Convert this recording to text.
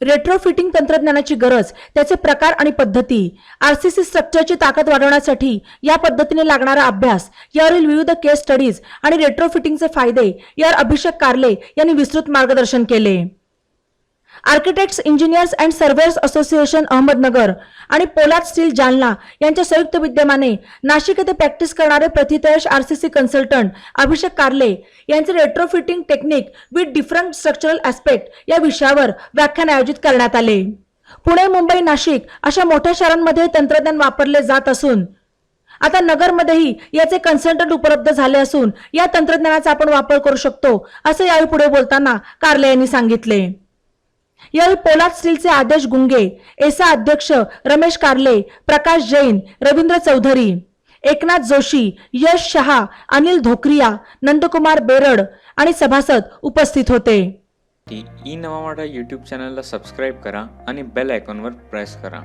Retrofitting तंत्रज्ञानाची गरज त्याचे प्रकार आणि पद्धती आरसीसी स्ट्रक्चरची ताकद वाढवण्यासाठी या पद्धतीने लागणारा अभ्यास यावरील विविध केस स्टडीज आणि रेट्रोफिटिंगचे फायदे यावर अभिषेक कार्ले यांनी विस्तृत मार्गदर्शन केले. Architects engineers and surveyors association Ahmednagar आणि पोलाद स्टील जालना यांच्या संयुक्त विद्यमाने नाशिक येथे प्रॅक्टिस करणारे प्रथितयश आरसीसी कन्सल्टंट अभिषेक कार्ले यांचे retrofitting technique with different structural aspect या विषयावर व्याख्यान आयोजित करण्यात आले. पुणे मुंबई नाशिक अशा मोठ्या शहरांमध्ये तंत्रज्ञान वापरले जात असून आता नगरमध्येही याचे कन्सल्टंट उपलब्ध झाले असून या तंत्रज्ञानाचा आपण वापर करू शकतो असं यावेळी पुढे बोलताना कार्ले यांनी सांगितले. यावेळी पोलाद स्टीलचे आदेश गुंगे एसा अध्यक्ष रमेश कारले प्रकाश जैन रवींद्र चौधरी एकनाथ जोशी यश शहा अनिल धोक्रिया नंदकुमार बेरड आणि सभासद उपस्थित होते. ई नवा मराठा यूट्यूब चॅनलला सबस्क्राईब करा आणि बेल आयकॉनवर प्रेस करा.